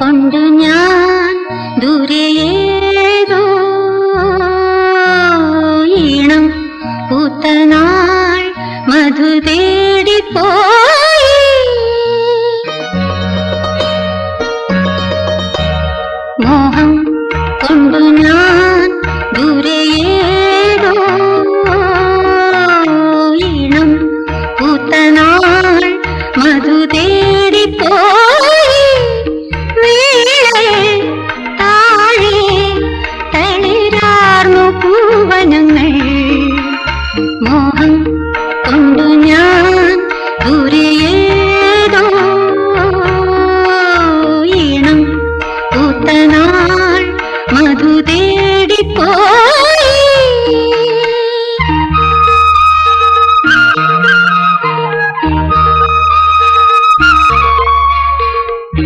കൊണ്ടു ഞാൻ ദൂരെയേതോ ഈണം പൂത്തനാൾ മധു തേടിപ്പോയി മോഹം കൊണ്ടു ഞാൻ ദൂരെയേതോ ഈണം പൂത്തനാൾ മധു തേടിപ്പോയി மதுதே